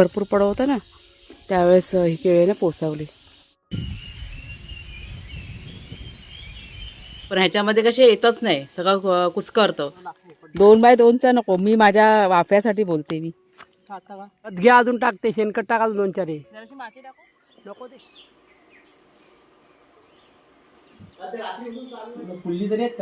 भरपूर पडवतं ना त्यावेळेस ही केळी ना पोसावली. पण ह्याच्यामध्ये कसे येतच नाही सगळं कुचकरतं दोन बाय दोनचा नको मी माझ्या वाफ्यासाठी बोलते मी. घ्या अजून टाकते शेणखत टाका अजून दोन चार हे. नको ते. फुल्ली तरी आहेत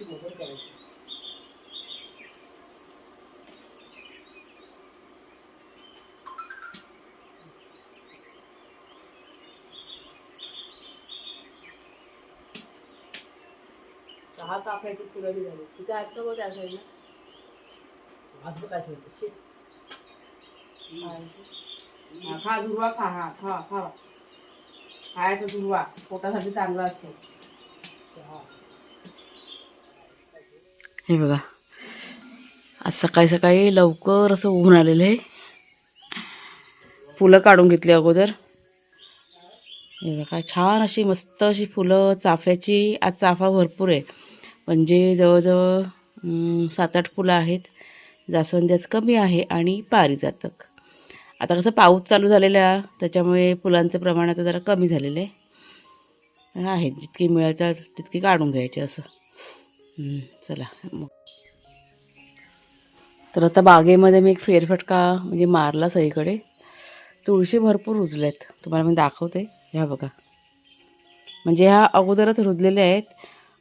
का ती सहा चाफ्याची फुलं बी झाली तिथे ऐकतो बघ त्या साईडला आज काय सांगतो शे. हा, खा दुर्वा खा हा खा खा खायचा दुर्वा पोटासाठी चांगला असतो हे बघा. आज सकाळी सकाळी लवकर असं ऊन आलेलं आहे. फुलं काढून घेतली अगोदर. हे बघा काय छान अशी मस्त अशी फुलं चाफ्याची. आज चाफा भरपूर आहे. म्हणजे जवळजवळ सात आठ फुलं आहेत. जास्वंद्याच कमी आहे आणि पारिजातक. आता कसं पाऊस चालू झालेला त्याच्यामुळे फुलांचं प्रमाण आता जरा कमी झालेलं आहे. आहेत जितकी मिळतात तितकी काढून घ्यायची असं. चला मग. तर आता बागेमध्ये मी एक फेरफटका म्हणजे मारला सगळीकडे. तुळशी भरपूर रुजल्यात. तुम्हाला मी दाखवते. ह्या बघा. म्हणजे ह्या अगोदरच रुजलेल्या आहेत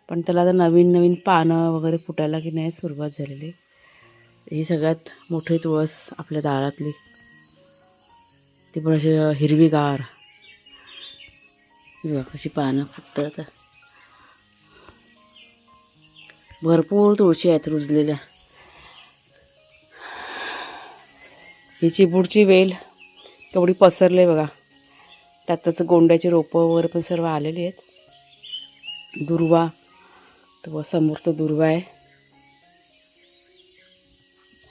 पण त्याला आता नवीन नवीन पानं वगैरे फुटायला की नाही सुरुवात झालेली ही सगळ्यात मोठी तुळस आपल्या दारातली. ती पण अशी हिरवीगार. अशी बघा कशी पानं फुटतात. भरपूर तुळशी आहेत रुजलेल्या. ही चिबूडची वेल तेवढी पसरली आहे बघा. त्यातच गोंड्याची रोपं वगैरे पण सर्व आलेली आहेत. दुर्वा तो समोर तो दुर्वा आहे.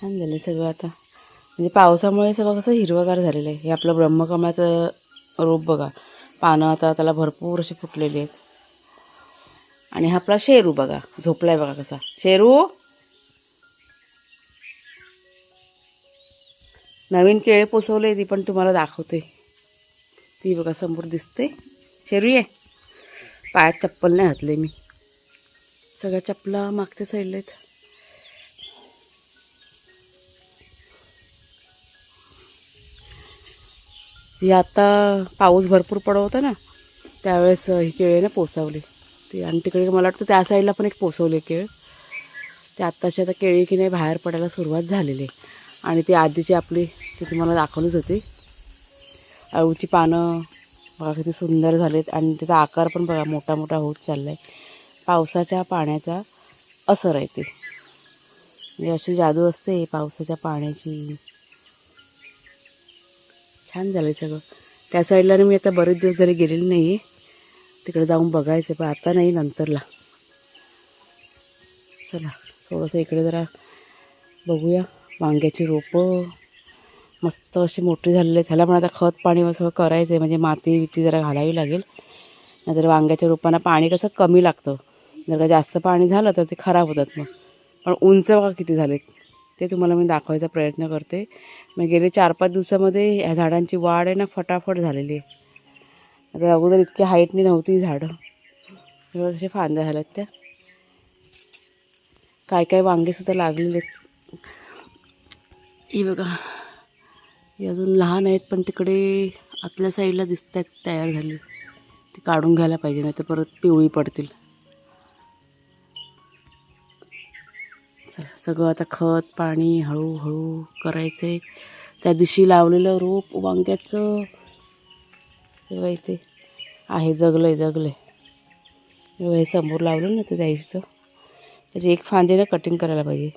छान झालं सगळं आता. म्हणजे पावसामुळे सगळं कसं हिरवगार झालेलं आहे. हे आपलं ब्रह्मकमळाचं रोप बघा. पानं आता त्याला भरपूर अशी फुटलेली आहेत. आणि हा आपला शेरू बघा झोपलाय बघा कसा. शेरू? नवीन केळे पोसवले ती पण तुम्हाला दाखवते. ती बघा समोर दिसते. शेरू ये. पायात चप्पल नाही घातले मी. सगळ्या चपला मागच्या साईडला आहेत. ती आता पाऊस भरपूर पडवतं ना त्यावेळेस ही केळी ना पोसावली. ते. आणि तिकडे मला वाटतं त्या साईडला पण एक पोसवले केळ. ते आत्ताची आता केळी की नाही बाहेर पडायला सुरुवात झालेली आहे. आणि ती आधीची आपली ती तुम्हाला दाखवलीच होती. अळूची पानं बघा किती सुंदर झालेत. आणि त्याचा आकार पण बघा मोठा मोठा होत चालला आहे पावसाच्या पाण्याचा असर आहे ते. म्हणजे अशी जादू असते पावसाच्या पाण्याची. छान झालं सगळं. त्या साईडला मी आता बरेच दिवस जरी गेलेली नाही आहे तिकडे जाऊन बघायचं पण आता नाही नंतरला. चला थोडंसं इकडे जरा बघूया. वांग्याची रोपं मस्त अशी मोठी झालेली आहेत. ह्याला पण आता खत पाणी असं करायचं आहे म्हणजे माती विती जरा घालावी लागेल. नाहीतर वांग्याच्या रोपांना पाणी कसं कमी लागतं. जर का जास्त पाणी झालं तर ते खराब होतात मग. पण उंच बघा किती झालेत. ते तुम्हाला मी दाखवायचा प्रयत्न करते. मग गेले चार पाच दिवसामध्ये ह्या झाडांची वाढ आहे ना फटाफट झालेली आहे. आता अगोदर इतकी हाईटनी नव्हती झाडं. एवढं कसे फांद्या झाल्यात त्या. काय काय वांगेसुद्धा लागलेले आहेत. हे बघा. हे अजून लहान आहेत पण तिकडे आतल्या साईडला दिसत आहेत तयार झाली. ती काढून घ्यायला पाहिजे नाही तर परत पिवळी पडतील. चला सगळं आता खत पाणी हळूहळू करायचं आहे त्या दिवशी लावलेलं रोप वांग्याचं. बाई ते आहे जगलं आहे जगलं आहे बाई समोर लावलं ना ते जाईचं त्याची एक फांदीनं कटिंग करायला पाहिजे.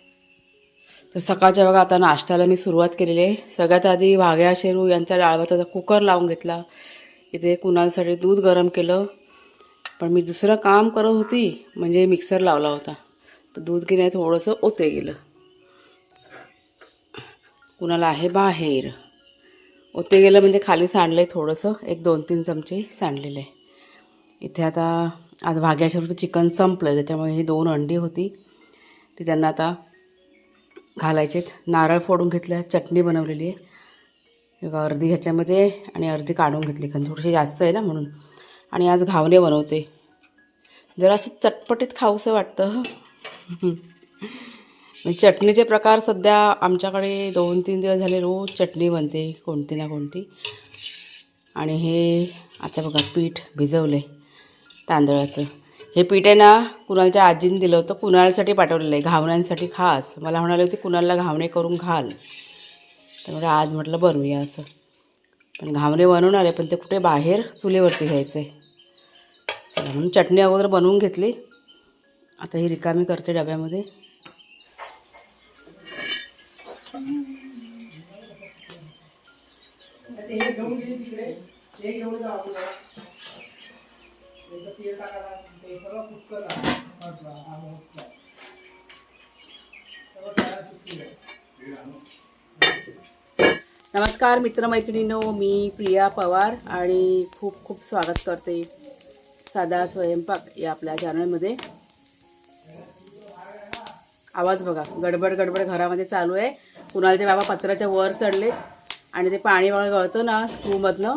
तर सकाळच्या बघा आता नाश्त्याला मी सुरुवात केलेली आहे. सगळ्यात आधी वाघ्या शेरू यांचा डाळभाताचा कुकर लावून घेतला. इथे कुणांसाठी दूध गरम केलं. पण मी दुसरं काम करत होती म्हणजे मिक्सर लावला होता. तर दूध की नाही थोडंसं ओते गेलं. कुणाला आहे बाहेर? ओते गेलं म्हणजे खाली सांडलं आहे थोडंसं. एक दोन तीन चमचे सांडलेले. आहे इथे आता आज भाग्याशरूचं चिकन संपलं त्याच्यामुळे ही दोन अंडी होती. ती त्यांना आता घालायचेत नारळ फोडून घेतल्या चटणी बनवलेली आहे. बघा, अर्धी ह्याच्यामध्ये आणि अर्धी काढून घेतली. कारण थोडीशी जास्त आहे ना म्हणून. आणि आज घावणे बनवते. जरा असं चटपटीत खाऊसं वाटतं चटणीचे प्रकार सध्या आमच्याकडे दोन तीन दिवस झाले रोज चटणी बनते कोणती ना कोणती. आणि हे आता बघा पीठ भिजवलं आहे तांदळाचं. हे पीठ आहे ना कुणालच्या आजीने दिलं होतं कुणालसाठी पाठवलेलं आहे घावण्यांसाठी खास. मला म्हणाले होते कुणालला घावणे करून घाल. त्यामुळे आज म्हटलं बनवूया असं. पण घावणे बनवणार आहे पण ते कुठे बाहेर चुलीवरती घ्यायचं आहे चला म्हणून चटणी अगोदर बनवून घेतली. आता ही रिकामी करते डब्यामध्ये. नमस्कार मित्रमैत्रिणींनो. मी प्रिया पवार आणि खूप खूप स्वागत करते साधा स्वयंपाक या आपल्या चॅनलमध्ये आवाज बघा. गडबड गडबड घरामध्ये चालू आहे. कुणालचे बाबा पत्राच्या वर चढले आणि ते पाणी वगैरे गळतं ना स्क्रूमधनं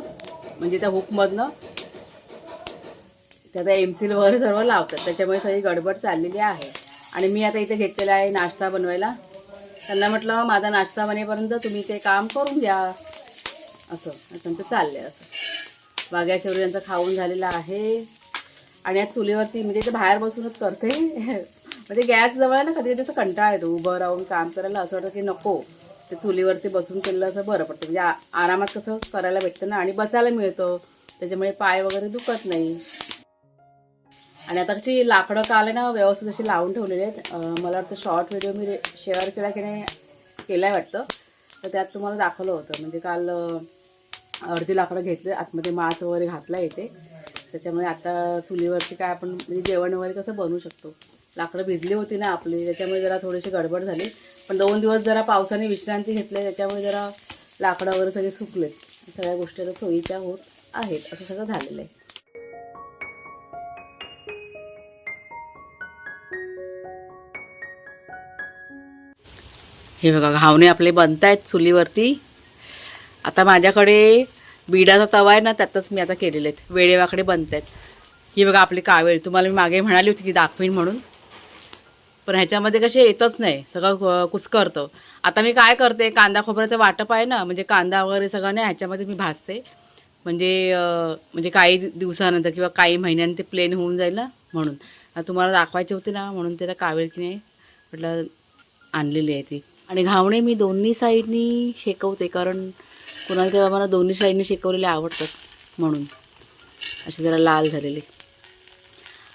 म्हणजे त्या हुकमधनं. ते आता एम सील वगैरे सर्व लावतात. त्याच्यामुळे सगळी गडबड चाललेली आहे. आणि मी आता इथे घेतलेला आहे नाश्ता बनवायला. त्यांना म्हटलं माझा नाश्ता बनेपर्यंत तुम्ही ते काम करून घ्या. असं. त्यांचं चाललं आहे असं. वाघ्याशेवरी यांचं खाऊन झालेलं आहे. आणि आज चुलीवरती म्हणजे ते बाहेर बसूनच करते. म्हणजे गॅस जवळ आहे ना कधी कधी असं कंटाळा येतो. उभं राहून काम करायला असं वाटतं की नको. ते चुलीवरती बसून केलं असं बरं पडतं. म्हणजे आरामात कसं करायला भेटतं ना आणि बसायला मिळतं. त्याच्यामुळे पाय वगैरे दुखत नाही. आणि आता कशी लाकडं काल ना व्यवस्थित अशी लावून ठेवलेली आहेत. मला वाटतं शॉर्ट व्हिडिओ मी शेअर केला की नाही केला आहे वाटतं. तर त्यात तुम्हाला दाखवलं होतं. म्हणजे काल अर्धी लाकडं घेतले आतमध्ये मांस वगैरे घातला येते त्याच्यामुळे आता चुलीवरती काय आपण म्हणजे जेवण वगैरे कसं बनवू शकतो. लाकडं भिजली होती ना आपली त्याच्यामुळे जरा थोडीशी गडबड झाली. पण दोन दिवस जरा पावसाने विश्रांती घेतली त्याच्यामुळे जरा लाकडं वगैरे सगळे सुकलेत सगळ्या गोष्टी आता सोयीच्या होत आहेत असं सगळं झालेलं आहे. हे बघा घावणे आपले बनत आहेत चुलीवरती. आता माझ्याकडे बिडाचा तवा आहे ना त्यातच मी आता केलेले आहेत. वेळेवाकडे बनत आहेत ही बघा आपली कावेळ तुम्हाला मी मागे म्हणाली होती की दाखवीन म्हणून. पण ह्याच्यामध्ये कसे येतच नाही सगळं कु- कुचकरतं आता मी काय करते कांदा खोबऱ्याचं वाटप आहे ना म्हणजे कांदा वगैरे सगळं नाही ह्याच्यामध्ये मी भाजते. म्हणजे म्हणजे काही दिवसानंतर किंवा काही महिन्यांनी ते प्लेन होऊन जाईल ना म्हणून. तुम्हाला दाखवायची होती ना म्हणून त्याला कावेळ की नाही म्हटलं आणलेली आहे ती. आणि घावणे मी दोन्ही साईडनी शेकवते कारण कुणाला तेव्हा मला दोन्ही साईडनी शेकवलेले आवडतात म्हणून. असे जरा लाल झालेले.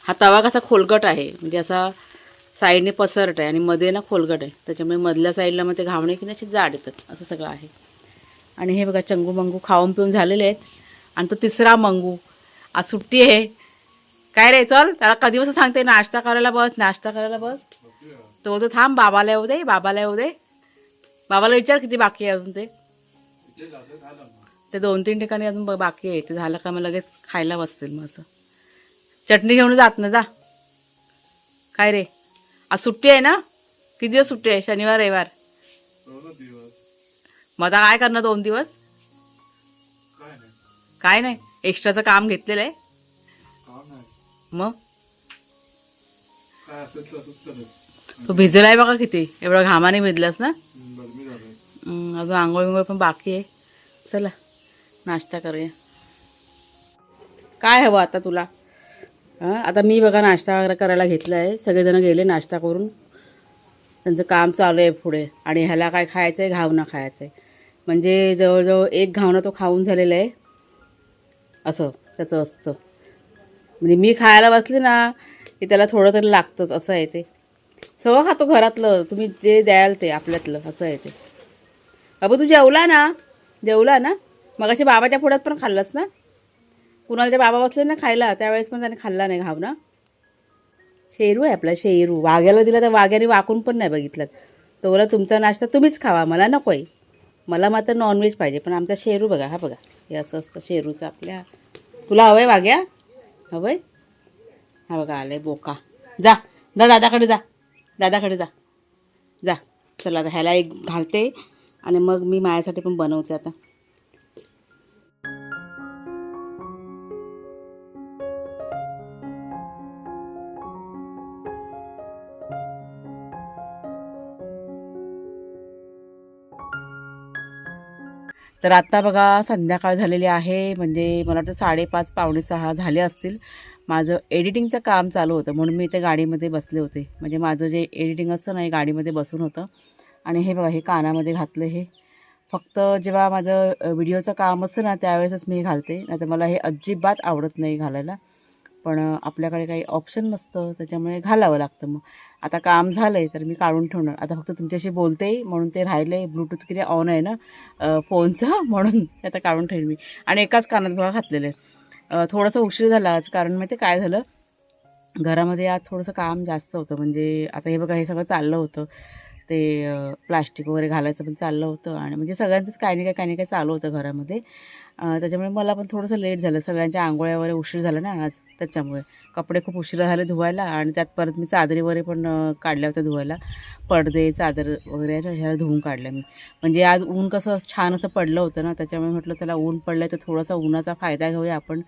हा तवा कसा खोलगट आहे म्हणजे असा साईडने पसरट आहे आणि मध्ये ना खोलगट आहे. त्याच्यामुळे मधल्या साईडला मग ते घावणे की नाही जाड येतात. असं सगळं आहे. आणि हे बघा चंगू मंगू खाऊन पिऊन झालेले आहेत. आणि तो तिसरा मंगू. आज सुट्टी आहे. काय रे चल त्याला कधी सांगते? नाश्ता करायला बस नाश्ता करायला बस. तो तो थांब बाबाला येऊ दे बाबाला येऊ दे. बाबाला विचार किती बाकी आहे अजून ते. ते दोन तीन ठिकाणी अजून ब- बाकी आहे. ते झालं का मग लगेच खायला बसतील मग असं. चटणी घेऊन जात ना जा. काय रे? आज सुट्टी आहे ना? किती दिवस सुट्टी आहे? शनिवार रविवार? मग आता काय करणार दोन दिवस? काय नाही. एक्स्ट्राचं काम घेतलेलं आहे. मग? तू भिजलाय बघा किती. एवढा घामाने भिजलास ना? अजून आंघोळ विंघोळ पण बाकी आहे. चला नाश्ता करूया. काय हवं आता तुला? आता मी बघा नाश्ता वगैरे करायला घेतला आहे सगळेजण गेले नाश्ता करून. त्यांचं काम चालू आहे पुढे. आणि ह्याला काय खायचं आहे घावणं खायचं आहे म्हणजे जवळजवळ एक घावणं तो खाऊन झालेलं आहे. असं त्याचं असतं. म्हणजे मी खायला बसले ना की त्याला थोडं तरी लागतंच. असं आहे ते. सगळं खातो घरातलं. तुम्ही जे द्याल ते आपल्यातलं. असं आहे ते. बाबू तू जेवला ना? जेवला ना? मगाशी बाबाच्या पुढ्यात पण खाल्लंस ना? कुणालच्या बाबा बसले ना खायला त्यावेळेस पण त्याने खाल्ला नाही घाव ना. शेरू आहे आपला शेरू. वाघ्याला दिला तर वाघ्याने वाकून पण नाही बघितलं. तो बोला तुमचा नाश्ता तुम्हीच खावा मला नको आहे मला मात्र नॉनव्हेज पाहिजे पण आमचा शेरू बघा हा बघा. हे असं असतं शेरूचं आपल्या. तुला हवं आहे वाघ्या? हवं आहे हा बघा आहे बोका. जा जा दादाकडे जा. दादाकडे जा. जा. चला आता ह्याला एक घालते आणि मग मी माझ्यासाठी पण बनवते आता. तर आत्ता बघा संध्याकाळ झालेली आहे. म्हणजे मला वाटतं साडेपाच पावणे सहा झाले असतील. माझं एडिटिंगचं काम चालू होतं. म्हणून मी इथे गाडीमध्ये बसले होते. म्हणजे माझं जे एडिटिंग असतं ना हे गाडीमध्ये बसून होतं. आणि हे बघा हे कानामध्ये घातलं हे. फक्त जेव्हा माझं व्हिडिओचं काम असतं ना त्यावेळेसच मी घालते. नाही तर मला हे अजिबात आवडत नाही घालायला. पण आपल्याकडे काही ऑप्शन नसतं त्याच्यामुळे घालावं लागतं मग. आता काम झालं आहे तर मी काढून ठेवणार. आता फक्त तुमच्याशी बोलते म्हणून ते राहिलं आहे ब्लूटूथ किती ऑन आहे ना फोनचा फोनचं म्हणून आता काढून ठेवेन मी. आणि एकाच कानात बघा घातलेलं आहे. थोडंसं उशीर झाला आज कारण माहिती काय झालं? घरामध्ये आज थोडंसं काम जास्त होतं. म्हणजे आता हे बघा हे सगळं चाललं होतं. ते प्लास्टिक वगैरे घालायचं पण चाललं होतं. आणि म्हणजे सगळ्यांचंच काही नाही काय काही नाही काही चालू होतं घरामध्ये. त्याच्यामुळे मला पण थोडंसं लेट झालं. सगळ्यांच्या आंघोळ्या वगैरे उशीर झाला ना आज त्याच्यामुळे. कपडे खूप उशिरा झाले धुवायला आणि त्यात परत मी चादरी वगैरे पण काढल्या होत्या धुवायला. पडदे चादर वगैरे ह्याला ह्या धुवून काढल्या मी. म्हणजे आज ऊन कसं छान असं पडलं होतं ना त्याच्यामुळे म्हटलं चला ऊन पडलं तर थोडासा उन्हाचा फायदा घेऊया आपण.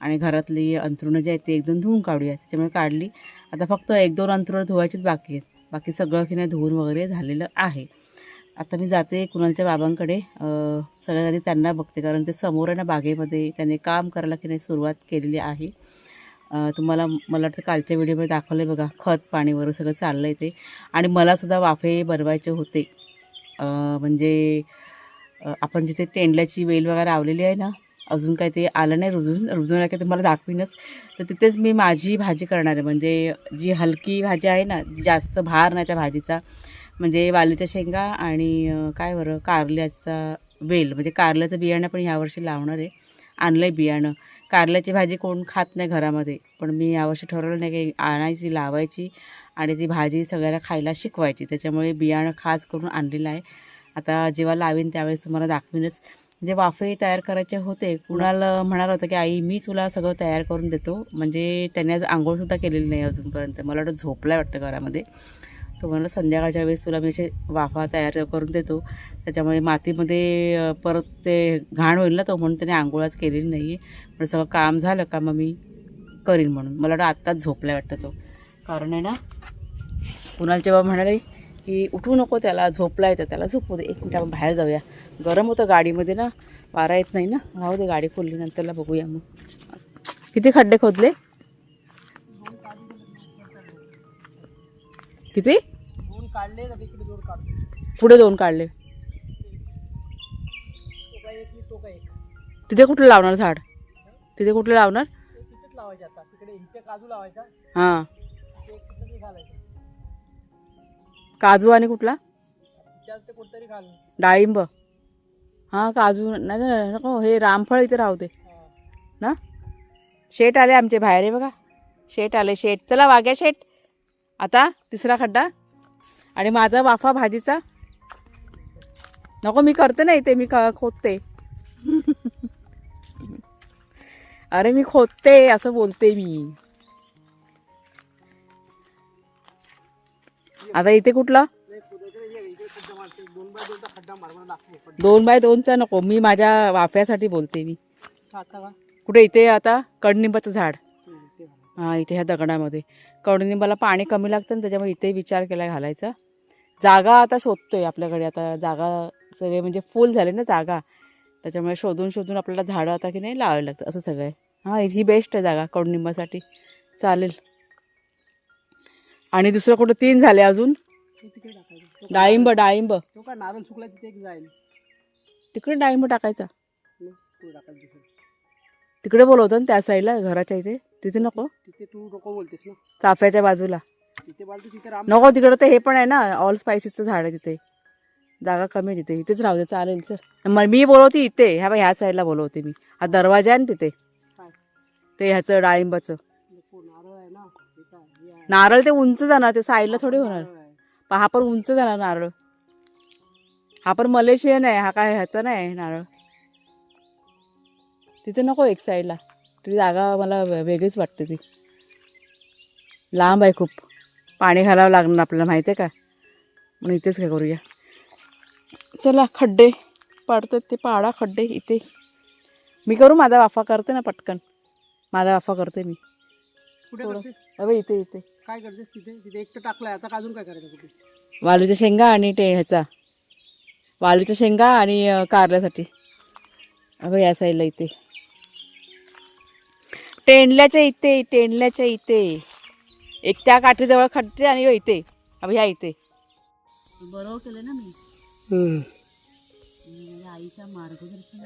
आणि घरातली अंथरुणं जी आहेत ती एकदम धुवून काढूया. त्याच्यामुळे काढली. आता फक्त एक दोन अंथरुणं धुवायचीच बाकी आहेत. बाकी सगळं की नाही धुवून वगैरे झालेलं आहे. आता मी जाते कुणालच्या बाबांकडे. सगळ्यात आधी त्यांना बघते कारण ते समोर आहे ना बागेमध्ये. त्यांनी काम करायला की नाही सुरुवात केलेली आहे. तुम्हाला मला वाटतं कालच्या व्हिडिओमध्ये दाखवलं बघा खत पाणी वगैरे सगळं चाललं आहे ते. आणि मलासुद्धा वाफे बनवायचे होते. म्हणजे आपण जिथे टेंडल्याची वेल वगैरे लावलेली आहे ना अजून काय ते आलं नाही रुजून रुजून आहे का तुम्हाला दाखवीनच. तर तिथेच मी माझी भाजी करणार आहे. म्हणजे जी हलकी भाजी आहे ना जास्त भार नाही त्या भाजीचा म्हणजे वालीच्या शेंगा आणि काय बरं कारल्याचा वेल. म्हणजे कारल्याचं बियाणं पण यावर्षी लावणार आहे. आणलं आहे बियाणं. कारल्याची भाजी कोण खात नाही घरामध्ये. पण मी यावर्षी ठरवलं नाही की आणायची लावायची आणि ती भाजी सगळ्यांना खायला शिकवायची. त्याच्यामुळे बियाणं खास करून आणलेलं आहे. आता जेव्हा लावीन त्यावेळेस तुम्हाला दाखवीनच. म्हणजे वाफे तयार करायचे होते. कुणाला म्हणाला होतं की आई मी तुला सगळं तयार करून देतो. म्हणजे त्याने आज आंघोळसुद्धा केलेली नाही अजूनपर्यंत. मला वाटतं झोपला वाटतं घरामध्ये. तो संध्याकाळच्या वेळेस तुला मी असे वाफा तयार करून देतो. त्याच्यामुळे मातीमध्ये परत ते घाण होईल ना तो म्हणून त्याने आंघोळच केलेली नाही आहे पण सगळं काम झालं का मग मी करीन म्हणून. मला वाटतं आत्ताच झोपला वाटतं तो. कारण आहे ना कुणाल जेव्हा म्हणाले की उठू नको त्याला झोपला येतं त्याला झोपू दे एक मिनिट आपण बाहेर जाऊया. गरम होतं गाडीमध्ये ना वारा येत नाही ना. राहू दे गाडी खोलली नंतरला बघूया मग. किती खड्डे खोदले? किती? काढले तिकडे दोन काढतो पुढे दोन काढले. एक मी एक. तिथे कुठलं लावणार झाड? तिथे कुठलं लावणार? ते तिथेच लावायचे आता. तिकडे इथे काजू लावायचा. हां. ते एक कुठेतरी घालायचं. काजू आणि कुठला? त्यात ते डाळिंब. हां काजू. नाही नाही, नको हे रामफळ इथे राहू दे ना? शेट आले आमचे बाहेर आहे बघा. शेट आले शेट. चला वाग्या शेट. आता तिसरा खड्डा. आणि माझा वाफा भाजीचा? नको मी करते ना इथे मी खोदते. अरे मी खोदते असं बोलते मी. आता इथे कुठला? दोन बाय दोनचा नको मी माझ्या वाफ्यासाठी बोलते मी. कुठे इथे आता? कडनिंबाचं झाड. ते. हां इथे ह्या दगडामध्ये. कडनिंबाला पाणी कमी लागतं ना त्याच्यामुळे इथे विचार केला घालायचा. जागा आता शोधतोय आपल्याकडे. आता जागा सगळे म्हणजे फुल झाले ना जागा. त्याच्यामुळे शोधून शोधून आपल्याला झाडं आता की नाही लावायला लागतं असं सगळं आहे. हां ही बेस्ट आहे जागा कडनिंबासाठी. चालेल. आणि दुसरं कुठं? तीन झाले अजून. डाळिंब डाळिंब. नारळ सुकला तिथे एक जाईल? तिकडे डाळिंब टाकायचा. तिकडे बोलवतं ना त्या साईडला घराच्या इथे. तिथे नको. तिथे तू नको बोलतेस ना. चाफ्याच्या बाजूला. नको तिकडं ते हे पण आहे ना ऑल स्पायसीचं झाड आहे तिथे. जागा कमी आहे तिथे. इथेच राहू दे चालेल सर. मग मी बोलवते इथे ह्या बघ ह्या साईडला बोलवते मी. हा दरवाजा आहे ना तिथे. ते ह्याचं डाळिंबाचं. नारळ हे हे ते उंच जाणार ते साईडला थोडी होणार. पहा पण उंच जाणार नारळ. हा पण मलेशियन आहे हा काय ह्याचा नाही नारळ. तिथे नको एक साईडला ती जागा मला वेगळीच वाटते ती. लांब आहे खूप. पाणी घालावं लागणार आपल्याला माहिती आहे का? म्हणून इथेच काय करूया. चला खड्डे पाडतात ते पाडा खड्डे इथे. मी करू माझा वाफा करते ना पटकन. माझा वाफा करते मी. कुठे थोडं. करते अबे इथे इथे. काय करते तिथे? तिथे एक तर टाकलाय आता का अजून काय करायचं कुठे? वालूच्या शेंगा आणि टे ह्याचा. वालूच्या शेंगा आणि अं, कारल्यासाठी. अबे या साईडला इथे. टेंडल्याच्या इथे टेंडल्याच्या इथे. एक त्या काठीजवळ खड्डे आणि इथे. ह्या इथे. बरोबर केलं ना मी. माझ्या आईच्या मार्गदर्शन.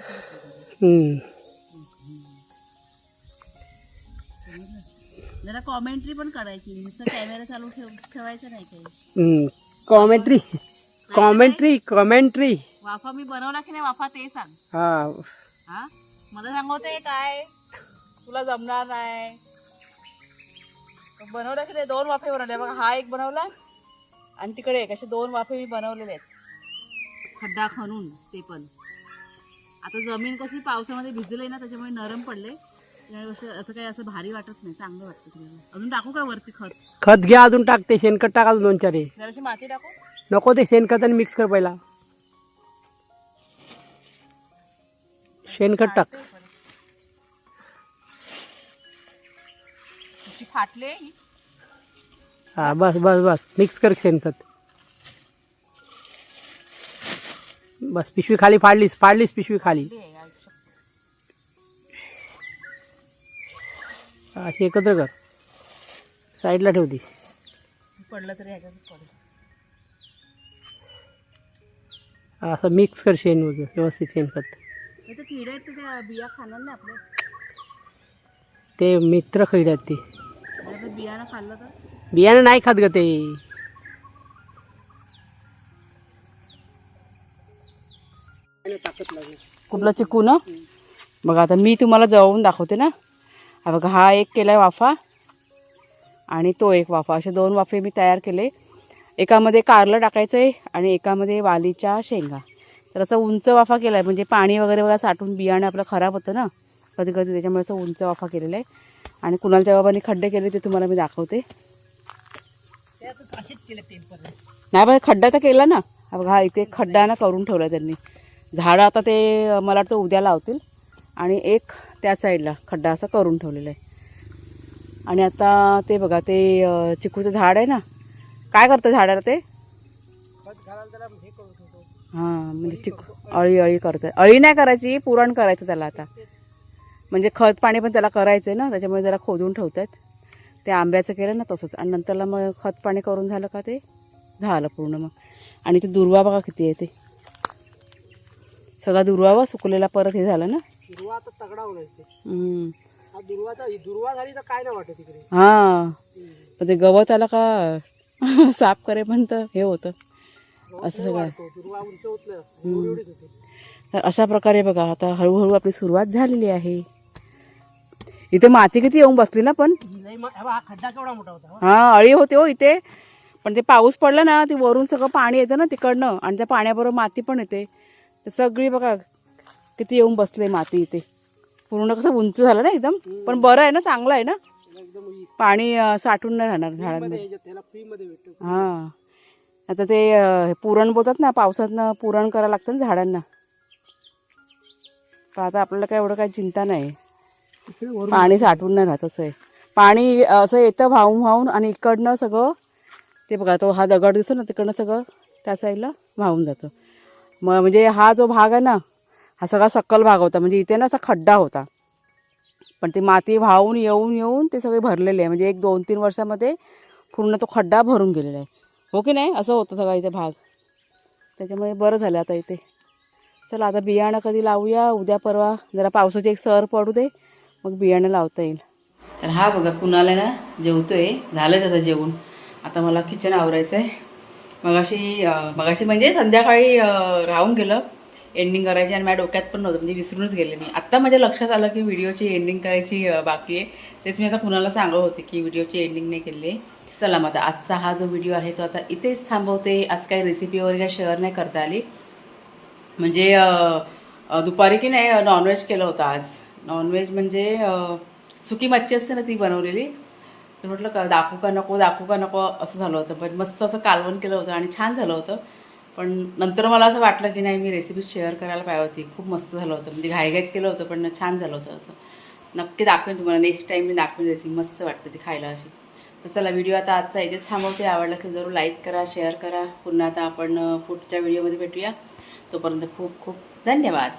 जरा कॉमेंट्री पण करायची. नुसतं कॅमेरा चालू ठेव ठेवायचं नाही काही. कॉमेंट्री कॉमेंट्री कॉमेंट्री वाफा मी बनवला की नाही वाफा ते सांग. हा. हा? मला सांगवते काय? तुला जमणार नाही. बनवला की नाही दोन वाफे बनवले. बघा हा एक बनवला आणि तिकडे एक असे दोन वाफे मी बनवलेले आहेत. खड्डा खणून ते पण. आता जमीन कशी पावसामध्ये भिजली ना त्याच्यामुळे नरम पडले असं काही असं भारी वाटत नाही. चांगलं वाटतं अजून टाकू का वरती खत? खत घ्या अजून टाकते. शेणखत टाका दोन चार. जराशी माती टाकू? नको ते शेणखत आणि मिक्स कर पहिला. शेणखत टाक. फाटले. ही. बस बस बस. मिक्स कर शेणखत. बस पिशवी खाली फाडलीस फाडलीस पिशवी खाली. अशी एकत्र कर. साईडला ठेवती पडलं तरी असं मिक्स कर शेण वगैरे व्यवस्थित शेणखत. ते मित्र खैड्यात ते. बियाणं खाल्लं तर? बियाणं नाही खात ग ते. कुठला चिकू ना? बघा आता मी तुम्हाला जवळून दाखवते ना. हा बघा हा एक केला आहे वाफा आणि तो एक वाफा. असे दोन वाफे मी तयार केले. एकामध्ये कारलं टाकायचं आहे आणि एकामध्ये वालीच्या शेंगा. तर असं उंच वाफा केला आहे म्हणजे पाणी वगैरे बघा साठून बियाणं आपलं खराब होतं ना. कधी कधी त्याच्यामुळे असं उंच वाफा केलेला आहे. आणि कुणालच्या बाबांनी खड्डे केले ते तुम्हाला मी दाखवते. नाही बघा खड्डा तर केला ना. बघा इथे खड्डा ना करून ठेवला त्यांनी. झाडं आता ते मला वाटतं उद्या लावतील. आणि एक त्या साईडला खड्डा असा करून ठेवलेला आहे. आणि आता ते बघा ते चिकूचं झाड आहे ना. काय करतं झाडाला ते? हां म्हणजे चिकू अळी अळी करतं अळी नाही करायची पुरण करायचं त्याला आता. म्हणजे खत पाणी पण त्याला करायचं आहे ना त्याच्यामुळे जरा खोदून ठेवतात. ते आंब्याचं केलं ना तसंच. आणि नंतरला मग खत पाणी करून झालं का ते? झालं पूर्ण मग. आणि ते दुर्वा बघा किती आहे ते. सगळा दुर्वा व सुकलेला परत हे झालं ना. दुर्वा आता तगडा ते हम्म. दुर्वाचा दुर्वा झाली तर काय नाही वाटत तिकडे. हां. पण ते गवत आलं का साफ करे पण तर हे होतं. असं सगळं. तर अशा प्रकारे बघा आता हळूहळू आपली सुरुवात झालेली आहे. इथे माती किती येऊन बसली ना पण. हे बघ, खड्डा केवढा मोठा होता अळी होते हो इथे. पण ते पाऊस पडला ना ती वरून सगळं पाणी येतं ना तिकडनं आणि त्या पाण्याबरोबर माती पण येते. तर सगळी बघा किती येऊन बसले माती इथे. पूर्ण कसं उंच झालं ना एकदम. पण बरं आहे ना चांगलं आहे ना. पाणी साठून नाही राहणार मध्ये झाडांमध्ये. हां. आता ते पुरण बोलतात ना पावसातनं पुरण करायला लागतं ना झाडांना. तर आता आपल्याला काय एवढं काही चिंता नाही. पाणी साठवून नाही राहत असं आहे. पाणी असं येतं वाहून वाहून आणि इकडनं सगळं ते बघा तो हा दगड दिसतो ना तिकडनं सगळं त्या साईडला वाहून जातं. मग म्हणजे हा जो भाग आहे ना हा सगळा सक्कल भाग होता. म्हणजे इथे ना असा खड्डा होता. पण ती माती वाहून येऊन येऊन ते सगळे भरलेले आहे. म्हणजे एक दोन तीन वर्षामध्ये पूर्ण तो खड्डा भरून गेलेला आहे. हो की नाही? असं होतं सगळा इथे भाग. त्याच्यामुळे बरं झालं आता इथे. चला आता बियाणं कधी लावूया? उद्या परवा जरा पावसाची एक सर पडू दे. मग बियाणं लावता येईल. तर हा बघा कुणाला ना जेवतोय झालं त्याचं जेवून आता मला किचन आवरायचं आहे मगाशी मगाशी म्हणजे संध्याकाळी राहून गेलं. एंडिंग करायची आणि माझ्या डोक्यात पण नव्हतं. म्हणजे विसरूनच गेले मी. आत्ता माझ्या लक्षात आलं की व्हिडिओची एंडिंग करायची बाकी आहे. तेच मी आता कुणाला सांगत होते की व्हिडिओची एंडिंग नाही केली. चला मग आता आजचा हा जो व्हिडिओ आहे तो आता इथेच थांबवते. आज काही रेसिपी वगैरे काय शेअर नाही करता आली. म्हणजे दुपारी की नाही नॉनव्हेज केलं होतं आज. नॉनव्हेज म्हणजे सुकी मच्छी असते ना ती बनवलेली. तर म्हटलं का दाखवू का नको दाखवू का नको असं झालं होतं. पण मस्त असं कालवण केलं होतं आणि छान झालं होतं. पण नंतर मला असं वाटलं की नाही मी रेसिपी शेअर करायला पाहिजे होती. खूप मस्त झालं होतं. म्हणजे घाईघाईत केलं होतं पण छान झालं होतं असं. नक्की दाखवेन तुम्हाला. नेक्स्ट टाईम मी दाखवेन रेसिपी मस्त वाटते ती खायला अशी. तर चला व्हिडिओ आता आजचा इथेच थांबवते. आवडला असेल जरूर लाईक करा शेअर करा. पुन्हा आता आपण पुढच्या व्हिडिओमध्ये भेटूया. तोपर्यंत खूप खूप धन्यवाद.